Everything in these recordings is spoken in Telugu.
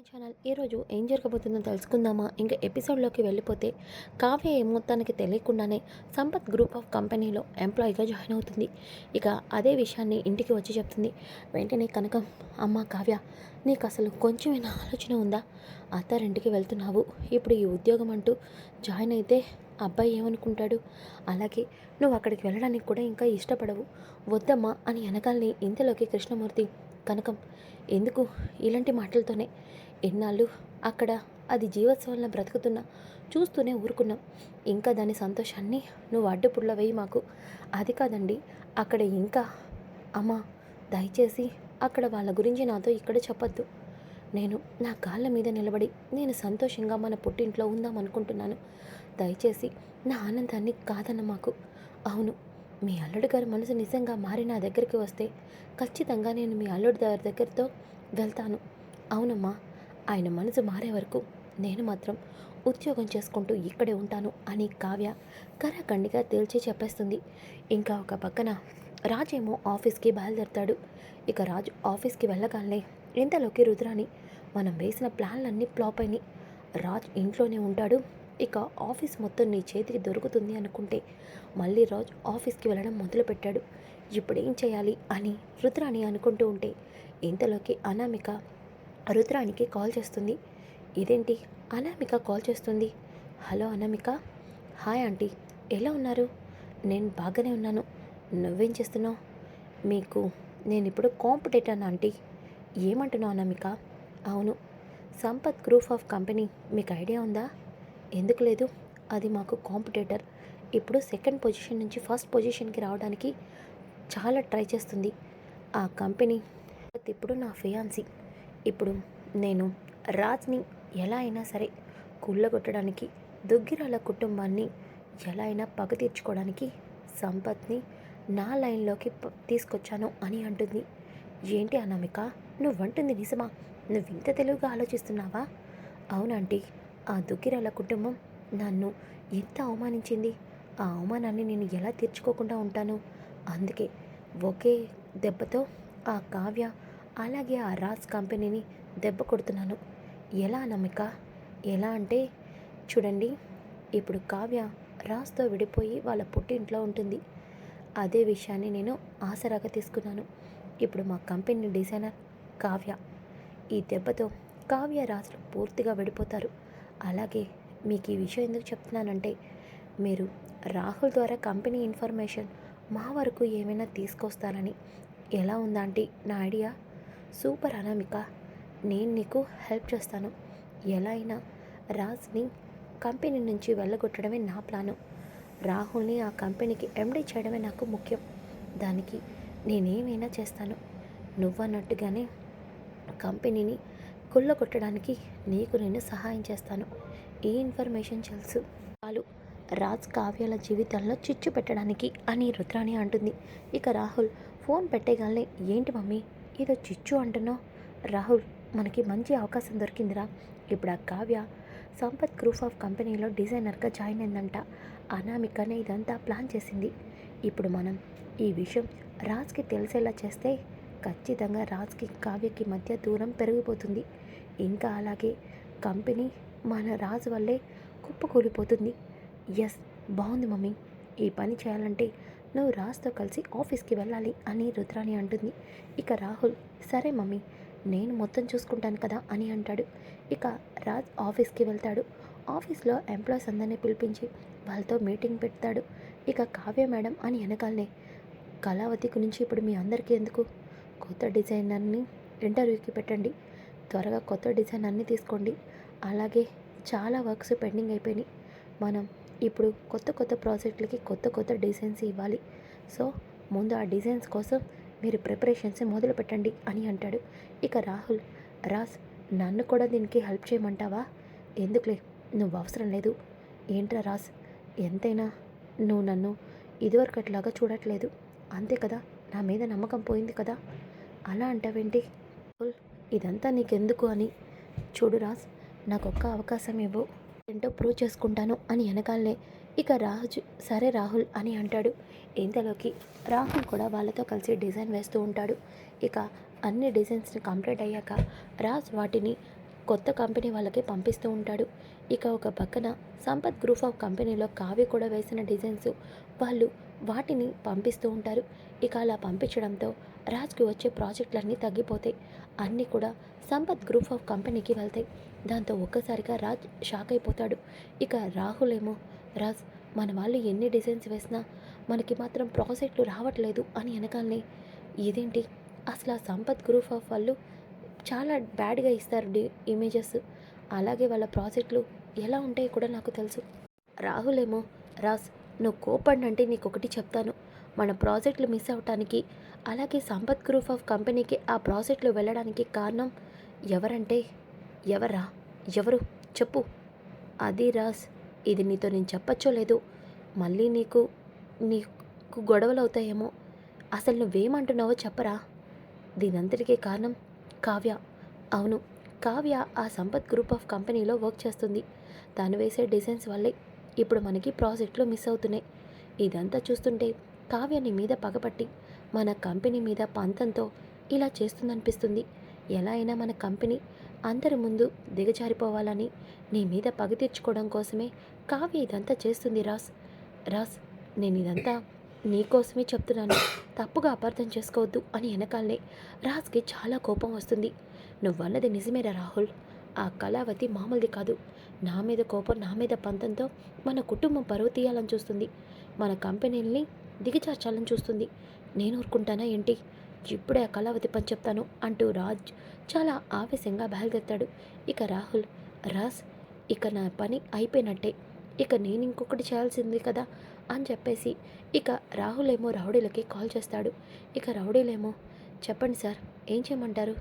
మై ఛానల్ ఈరోజు ఏం జరగబోతుందో తెలుసుకుందామా? ఇంకా ఎపిసోడ్లోకి వెళ్ళిపోతే కావ్య ఏమో తనకి తెలియకుండానే సంపత్ గ్రూప్ ఆఫ్ కంపెనీలో ఎంప్లాయీగా జాయిన్ అవుతుంది. ఇక అదే విషయాన్ని ఇంటికి వచ్చి చెప్తుంది. వెంటనే కనకం అమ్మ కావ్య నీకు అసలు కొంచెమైనా ఆలోచన ఉందా? అత్తారింటికి వెళ్తున్నావు. ఇప్పుడు ఈ ఉద్యోగం అంటూ జాయిన్ అయితే అబ్బాయి ఏమనుకుంటాడు? అలాగే నువ్వు అక్కడికి వెళ్ళడానికి కూడా ఇంకా ఇష్టపడవు. వద్దమ్మా అని వెనకాలని ఇంతలోకి కృష్ణమూర్తి కనకం ఎందుకు? ఇలాంటి మాటలతోనే ఎన్నాళ్ళు అక్కడ అది జీవోత్సవంలో బ్రతుకుతున్నా చూస్తూనే ఊరుకున్నాం. ఇంకా దాని సంతోషాన్ని నువ్వు అడ్డుపుడ్ల వేయి మాకు. అది కాదండి అక్కడ ఇంకా అమ్మా దయచేసి అక్కడ వాళ్ళ గురించి నాతో ఇక్కడ చెప్పొద్దు. నేను నా కాళ్ళ మీద నిలబడి నేను సంతోషంగా మన పుట్టింట్లో ఉందాం అనుకుంటున్నాను. దయచేసి నా ఆనందాన్ని కాదన్న మాకు. అవును మీ అల్లుడు గారి మనసు నిజంగా మారి నా దగ్గరికి వస్తే ఖచ్చితంగా నేను మీ అల్లుడి గారి దగ్గరతో వెళ్తాను. అవునమ్మా ఆయన మనసు మారే వరకు నేను మాత్రం ఉద్యోగం చేసుకుంటూ ఇక్కడే ఉంటాను అని కావ్య కరాఖండిగా తేల్చి చెప్పేస్తుంది. ఇంకా ఒక పక్కన రాజేమో ఆఫీస్కి బయలుదేరుతాడు. ఇక రాజు ఆఫీస్కి వెళ్ళగానే ఇంతలోకి రుద్రాని మనం వేసిన ప్లాన్లన్నీ ఫ్లాప్ అయినాయి. రాజ్ ఇంట్లోనే ఉంటాడు. ఇక ఆఫీస్ మొత్తం నీ చేతికి దొరుకుతుంది అనుకుంటే మళ్ళీ రాజ్ ఆఫీస్కి వెళ్ళడం మొదలుపెట్టాడు. ఇప్పుడు ఏం చేయాలి అని రుద్రాణి అనుకుంటూ ఉంటే ఇంతలోకి అనామిక రుద్రానికి కాల్ చేస్తుంది. ఇదేంటి? అనామిక కాల్ చేస్తుంది. హలో అనామిక. Hi aunty. ఎలా ఉన్నారు? నేను బాగానే ఉన్నాను. నువ్వేం చేస్తున్నావు? మీకు నేను ఇప్పుడు కాంపిటేటర్ ఆంటీ. ఏమంటున్నావు అనామిక? అవును. Sampath group of company. మీకు ఐడియా ఉందా? ఎందుకు లేదు. అది మాకు కాంపిటేటర్. ఇప్పుడు సెకండ్ పొజిషన్ నుంచి ఫస్ట్ పొజిషన్కి రావడానికి చాలా ట్రై చేస్తుంది. ఆ కంపెనీ ఇప్పుడు నా ఫియాన్సీ. ఇప్పుడు నేను రాజ్ని ఎలా అయినా సరే కుళ్ళగొట్టడానికి దుగ్గిరాల కుటుంబాన్ని ఎలా అయినా పగ తీర్చుకోవడానికి సంపత్ని నా లైన్లోకి తీసుకొచ్చాను అని అంటుంది. ఏంటి అనామిక? నువ్వంటుంది నిజమా? నువ్వు ఇంత తెలివిగా ఆలోచిస్తున్నావా? అవునంటీ ఆ దుగ్గిరాల కుటుంబం నన్ను ఎంత అవమానించింది? ఆ అవమానాన్ని నేను ఎలా తీర్చుకోకుండా ఉంటాను? అందుకే ఒకే దెబ్బతో ఆ కావ్య అలాగే ఆ రాజ్ కంపెనీని దెబ్బ కొడుతున్నాను. ఎలా నమ్మిక? ఎలా అంటే చూడండి ఇప్పుడు కావ్య రాజ్తో విడిపోయి వాళ్ళ పుట్టింట్లో ఉంటుంది. అదే విషయాన్ని నేను ఆసరాగా తీసుకున్నాను. ఇప్పుడు మా కంపెనీ డిజైనర్ కావ్య. ఈ దెబ్బతో కావ్య రాజులు పూర్తిగా విడిపోతారు. అలాగే మీకు ఈ విషయం ఎందుకు చెప్తున్నానంటే మీరు రాహుల్ ద్వారా కంపెనీ ఇన్ఫర్మేషన్ మా వరకు ఏమైనా తీసుకొస్తారని. ఎలా ఉందంటే నా ఐడియా? సూపర్ అనామిక నేను నీకు హెల్ప్ చేస్తాను. ఎలా అయినా రాజ్ని కంపెనీ నుంచి వెళ్ళగొట్టడమే నా ప్లాను. రాహుల్ని ఆ కంపెనీకి ఎండీ చేయడమే నాకు ముఖ్యం. దానికి నేనేమైనా చేస్తాను. నువ్వన్నట్టుగానే కంపెనీని కుళ్ళగొట్టడానికి నీకు నేను సహాయం చేస్తాను. ఈ ఇన్ఫర్మేషన్ తెలుసు. చాలు. రాజ్ కావ్యాల జీవితంలో చిచ్చు పెట్టడానికి అని రుద్రాణి అంటుంది. ఇక రాహుల్ ఫోన్ పెట్టేగానే ఏంటి మమ్మీ? ఏదో చిచ్చు అంటున్నావు? రాహుల్ మనకి మంచి అవకాశం దొరికిందిరా. ఇప్పుడు ఆ కావ్య సంపత్ గ్రూప్ ఆఫ్ కంపెనీలో డిజైనర్గా జాయిన్ అయిందంట. అనామికనే ఇదంతా ప్లాన్ చేసింది. ఇప్పుడు మనం ఈ విషయం రాజ్కి తెలిసేలా చేస్తే ఖచ్చితంగా రాజ్కి కావ్యకి మధ్య దూరం పెరిగిపోతుంది. ఇంకా అలాగే కంపెనీ మన రాజు వల్లే కుప్పకూలిపోతుంది. ఎస్ బాగుంది మమ్మీ. ఈ పని చేయాలంటే నువ్వు రాజ్తో కలిసి ఆఫీస్కి వెళ్ళాలి అని రుద్రాణి అంటుంది. ఇక రాహుల్ సరే మమ్మీ నేను మొత్తం చూసుకుంటాను కదా అని అంటాడు. ఇక రాజ్ ఆఫీస్కి వెళ్తాడు. ఆఫీస్లో ఎంప్లాయీస్ అందరినీ పిలిపించి వాళ్ళతో మీటింగ్ పెడతాడు. ఇక కావ్య మేడం అని వెనకాలనే కళావతి గురించి ఇప్పుడు మీ అందరికీ ఎందుకు? కొత్త డిజైనర్ని ఇంటర్వ్యూకి పెట్టండి. త్వరగా కొత్త డిజైన్ అన్నీ తీసుకోండి. అలాగే చాలా వర్క్స్ పెండింగ్ అయిపోయినాయి. మనం ఇప్పుడు కొత్త కొత్త ప్రాజెక్టులకి కొత్త కొత్త డిజైన్స్ ఇవ్వాలి. సో ముందు ఆ డిజైన్స్ కోసం మీరు ప్రిపరేషన్స్ మొదలు పెట్టండి అని అంటాడు. ఇక రాహుల్ రాజ్ నన్ను కూడా దీనికి హెల్ప్ చేయమంటావా? ఎందుకులే నువ్వు అవసరం లేదు. ఏంట్రా రాజ్ ఎంతైనా నువ్వు నన్ను ఇదివరకట్లాగా చూడట్లేదు. అంతే కదా నా మీద నమ్మకం పోయింది కదా. అలా అంటావేంటి? రాహుల్, ఇదంతా నీకెందుకు అని. చూడు రాజ్ నాకు ఒక్క అవకాశం ఇవ్వు. ఏంటో ప్రూవ్ చేసుకుంటాను అని వెనకాలనే ఇక రాజు సరే రాహుల్ అని అంటాడు. ఇంతలోకి రాహుల్ కూడా వాళ్ళతో కలిసి డిజైన్ వేస్తూ ఉంటాడు. ఇక అన్ని డిజైన్స్ని కంప్లీట్ అయ్యాక రాజ్ వాటిని కొత్త కంపెనీ వాళ్ళకి పంపిస్తూ ఉంటాడు. ఇక ఒక పక్కన సంపత్ గ్రూప్ ఆఫ్ కంపెనీలో కావి కూడా వేసిన డిజైన్స్ వాళ్ళు వాటిని పంపిస్తూ ఉంటారు. ఇక అలా పంపించడంతో రాజ్కి వచ్చే ప్రాజెక్టులన్నీ తగ్గిపోతాయి. అన్నీ కూడా సంపత్ గ్రూప్ ఆఫ్ కంపెనీకి వెళ్తాయి. దాంతో ఒక్కసారిగా రాజ్ షాక్ అయిపోతాడు. ఇక రాహుల్ ఏమో రాజ్ మన వాళ్ళు ఎన్ని డిజైన్స్ వేసినా మనకి మాత్రం ప్రాజెక్టులు రావట్లేదు అని వెనకాలనే ఇదేంటి? అసలు ఆ సంపత్ గ్రూప్ ఆఫ్ వాళ్ళు చాలా బ్యాడ్గా ఇస్తారు డి ఇమేజెస్. అలాగే వాళ్ళ ప్రాజెక్టులు ఎలా ఉంటాయో కూడా నాకు తెలుసు. రాహుల్ ఏమో రాజ్ నువ్వు కోపడినంటే నీకు ఒకటి చెప్తాను. మన ప్రాజెక్టులు మిస్ అవటానికి అలాగే సంపత్ గ్రూప్ ఆఫ్ కంపెనీకి ఆ ప్రాజెక్టులు వెళ్ళడానికి కారణం ఎవరంటే ఎవరా? ఎవరు? చెప్పు. అది రాజ్. ఇది నీతో నేను చెప్పచ్చో లేదు? మళ్ళీ నీకు నీకు గొడవలు అవుతాయేమో అసలు నువ్వేమంటున్నావో చెప్పరా? దీనంతటికీ కారణం కావ్య. అవును కావ్య ఆ సంపత్ గ్రూప్ ఆఫ్ కంపెనీలో వర్క్ చేస్తుంది. తను వేసే డిజైన్స్ వల్లే ఇప్పుడు మనకి ప్రాజెక్టులు మిస్ అవుతున్నాయి. ఇదంతా చూస్తుంటే కావ్యని మీద పగపట్టి మన కంపెనీ మీద పంతంతో ఇలా చేస్తుందనిపిస్తుంది. ఎలా అయినా మన కంపెనీ అందరి ముందు దిగజారిపోవాలని నీ మీద పగ తీర్చుకోవడం కోసమే కావ్య ఇదంతా చేస్తుంది రాస్. రాస్ నేను ఇదంతా నీకోసమే చెప్తున్నాను. తప్పుగా అపార్థం చేసుకోవద్దు అని వెనకాలనే రాజ్కి చాలా కోపం వస్తుంది. నువ్వన్నది నిజమేరా రాహుల్? ఆ కళావతి మామూలుది కాదు. నా మీద కోపం నా మీద పంతంతో మన కుటుంబం పరువు తీయాలని చూస్తుంది. మన కంపెనీల్ని దిగజార్చాలని చూస్తుంది. నేను ఊరుకుంటానా ఏంటి? ఇప్పుడే ఆ కళావతి పని చెప్తాను అంటూ రాజ్ చాలా ఆవేశంగా బయలుదేరుతాడు. ఇక రాహుల్ రాజ్ ఇక నా పని అయిపోయినట్టే. ఇక నేను ఇంకొకటి చేయాల్సింది కదా అని చెప్పేసి ఇక రాహుల్ ఏమో రౌడీలకి కాల్ చేస్తాడు. ఇక రౌడీలేమో చెప్పండి సార్ ఏం చేయమంటారు?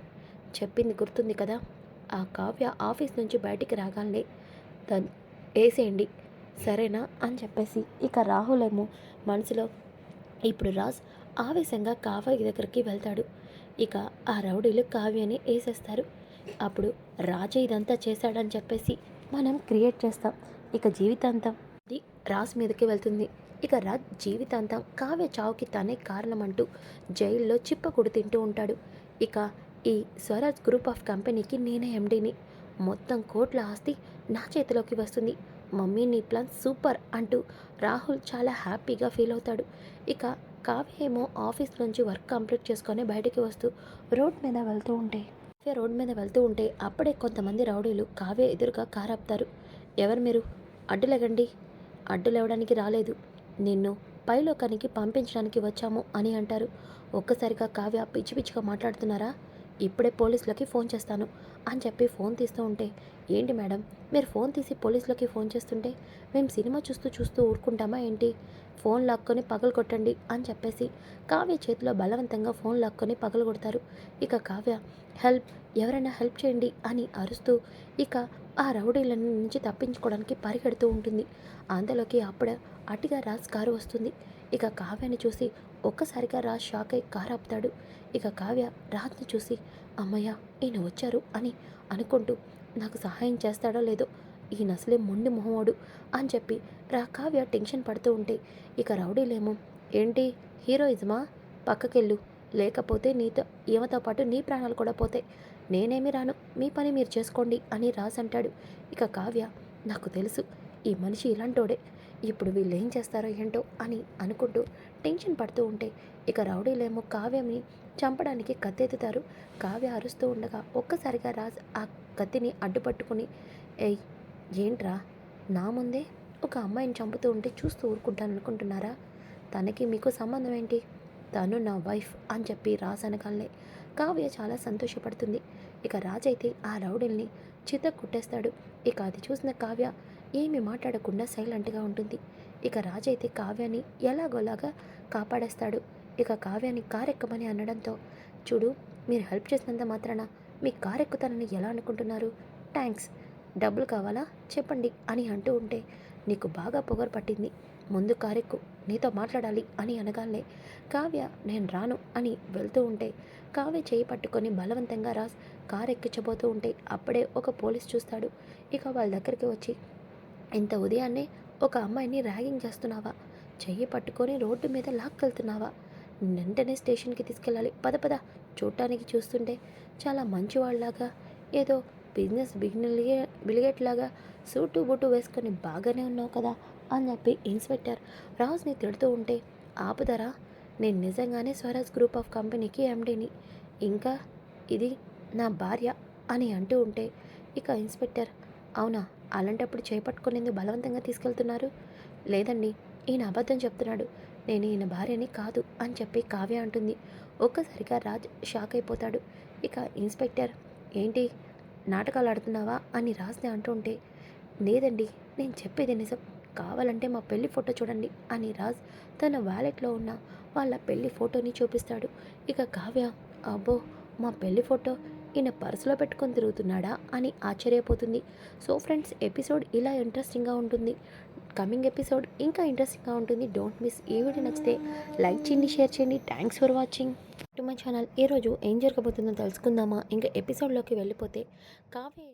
చెప్పింది గుర్తుంది కదా. ఆ కావ్య ఆఫీస్ నుంచి బయటికి రాగానే దాన్ని వేసేయండి సరేనా? అని చెప్పేసి ఇక రాహుల్ ఏమో మనసులో ఇప్పుడు రాజ్ ఆవేశంగా కావ్య దగ్గరికి వెళ్తాడు. ఇక ఆ రౌడీలు కావ్యని వేసేస్తారు. అప్పుడు రాజ ఇదంతా చేశాడని చెప్పేసి మనం క్రియేట్ చేస్తాం. ఇక జీవితాంతం ఇది రాజ్ మీదకి వెళ్తుంది. ఇక రాజ్ జీవితాంతం కావ్య చావుకి తనే కారణమంటూ జైల్లో చిప్పకుడు తింటూ ఉంటాడు. ఇక ఈ స్వరాజ్ గ్రూప్ ఆఫ్ కంపెనీకి నేనే ఎండీని. మొత్తం కోట్ల ఆస్తి నా చేతిలోకి వస్తుంది. మమ్మీ నీ ప్లాన్ సూపర్ అంటూ రాహుల్ చాలా హ్యాపీగా ఫీల్ అవుతాడు. ఇక కావ్య ఏమో ఆఫీస్ నుంచి వర్క్ కంప్లీట్ చేసుకొని బయటికి వస్తూ రోడ్ మీద వెళ్తూ ఉంటే కావ్య రోడ్ మీద వెళ్తూ ఉంటే అప్పుడే కొంతమంది రౌడీలు కావ్య ఎదురుగా కారు ఆపుతారు. ఎవరు మీరు? అడ్డులేగండి అడ్డులేవడానికి రాలేదు. నిన్ను పైలోకానికి పంపించడానికి వచ్చాము అని అంటారు. ఒక్కసారిగా కావ్య పిచ్చి పిచ్చిగా మాట్లాడుతున్నారా? ఇప్పుడే పోలీసులకి ఫోన్ చేస్తాను అని చెప్పి ఫోన్ తీస్తూ ఉంటే ఏంటి మేడం మీరు ఫోన్ తీసి పోలీసులకి ఫోన్ చేస్తుంటే మేము సినిమా చూస్తూ చూస్తూ ఊరుకుంటామా ఏంటి? ఫోన్ లాక్కొని పగలు కొట్టండి అని చెప్పేసి కావ్య చేతిలో బలవంతంగా ఫోన్ లాక్కొని పగలు కొడతారు. ఇక కావ్య హెల్ప్ ఎవరైనా హెల్ప్ చేయండి అని అరుస్తూ ఇక ఆ రౌడీల నుంచి తప్పించుకోవడానికి పరిగెడుతూ ఉంటుంది. అందులోకి అప్పుడే అటుగా రాజ్ కారు వస్తుంది. ఇక కావ్యని చూసి ఒక్కసారిగా రాజ్ షాక్ అయి కారు ఆపుతాడు. ఇక కావ్య రాజ్ని చూసి అమ్మయ్య ఈయన వచ్చారు అని అనుకుంటూ నాకు సహాయం చేస్తాడో లేదో ఈ నసలే మొండి మొహమోడు అని చెప్పి రా కావ్య టెన్షన్ పడుతూ ఉంటే ఇక రౌడీలేమో ఏంటి? హీరోయిజమా పక్కకెళ్ళు. లేకపోతే నీతో ఈమెతో పాటు నీ ప్రాణాలు కూడా పోతాయి. నేనేమి రాను. మీ పని మీరు చేసుకోండి అని రాజ్ అంటాడు ఇక కావ్య నాకు తెలుసు. ఈ మనిషి ఇలాంటోడే. ఇప్పుడు వీళ్ళు ఏం చేస్తారో ఏంటో అని అనుకుంటూ టెన్షన్ పడుతూ ఉంటే ఇక రౌడీలేమో కావ్యని చంపడానికి కత్తెత్తుతారు. కావ్య అరుస్తూ ఉండగా ఒక్కసారిగా రాజ్ ఆ కత్తిని అడ్డుపట్టుకుని ఏయ్ ఏంట్రా? నా ముందే ఒక అమ్మాయిని చంపుతూ ఉంటే చూస్తూ ఊరుకుంటాను అనుకుంటున్నారా తనకి మీకు సంబంధం ఏంటి? తను నా వైఫ్ అని చెప్పి రాజ్ అనగానే కావ్య చాలా సంతోషపడుతుంది. ఇక రాజ్ అయితే ఆ రౌడీల్ని చిత కుట్టేస్తాడు. ఇక అది చూసిన కావ్య ఏమి మాట్లాడకుండా సైలెంట్గా ఉంటుంది. ఇక రాజ్ అయితే కావ్యాన్ని ఎలాగోలాగా కాపాడేస్తాడు. ఇక కావ్యాన్ని కారెక్కమని అనడంతో చూడు మీరు హెల్ప్ చేసినంత మాత్రాన మీ కారెక్కుతానని ఎలా అనుకుంటున్నారు? థ్యాంక్స్ డబ్బులు కావాలా? చెప్పండి అని అంటూ ఉంటే నీకు బాగా పొగరు పట్టింది. ముందు కారెక్కు నీతో మాట్లాడాలి అని అనగానే కావ్య నేను రాను అని వెళ్తూ ఉంటే కావ్య చేయి పట్టుకొని బలవంతంగా రాజ్ కారు ఎక్కించబోతూ ఉంటే అప్పుడే ఒక పోలీస్ చూస్తాడు. ఇక వాళ్ళ దగ్గరికి వచ్చి ఇంత ఉదయాన్నే ఒక అమ్మాయిని ర్యాగింగ్ చేస్తున్నావా? చెయ్యి పట్టుకొని రోడ్డు మీద లాక్కెళ్తున్నావా? వెంటనే స్టేషన్కి తీసుకెళ్ళాలి. పద పద. చూడటానికి చూస్తుంటే చాలా మంచివాళ్ళలాగా ఏదో బిజినెస్ బిగినలిగే బిలిగేట్లాగా సూటు బూటు వేసుకొని బాగానే ఉన్నావు కదా అని చెప్పి ఇన్స్పెక్టర్ రాజుని తిడుతూ ఉంటే ఆపుదరా నేను నిజంగానే స్వరాజ్ గ్రూప్ ఆఫ్ కంపెనీకి ఎండీని. ఇంకా ఇది నా భార్య అని అంటూ ఉంటే ఇక ఇన్స్పెక్టర్ అవునా అలాంటప్పుడు చేపట్టుకునేందుకు బలవంతంగా తీసుకెళ్తున్నారు? లేదండి ఈయన అబద్ధం చెప్తున్నాడు. నేను ఈయన భార్యని కాదు అని చెప్పి కావ్య అంటుంది. ఒక్కసారిగా రాజ్ షాక్ అయిపోతాడు. ఇక ఇన్స్పెక్టర్ ఏంటి నాటకాలు ఆడుతున్నావా అని రాజ్ని అంటుంటే లేదండి నేను చెప్పేది నిజం. కావాలంటే మా పెళ్ళి ఫోటో చూడండి అని రాజ్ తన వ్యాలెట్లో ఉన్న వాళ్ళ పెళ్ళి ఫోటోని చూపిస్తాడు. ఇక కావ్య అబ్బో మా పెళ్ళి ఫోటో ఈయన పర్సులో పెట్టుకొని తిరుగుతున్నాడా అని ఆశ్చర్యపోతుంది. సో ఫ్రెండ్స్ ఎపిసోడ్ ఇలా ఇంట్రెస్టింగ్గా ఉంటుంది. కమింగ్ ఎపిసోడ్ ఇంకా ఇంట్రెస్టింగ్గా ఉంటుంది. డోంట్ మిస్ ఈ వీడియో నచ్చితే లైక్ చేయండి షేర్ చేయండి. Thanks for watching. To my channel ఈరోజు ఏం జరగబోతుందో తెలుసుకుందామా? ఇంకా ఎపిసోడ్లోకి వెళ్ళిపోతే కావ్య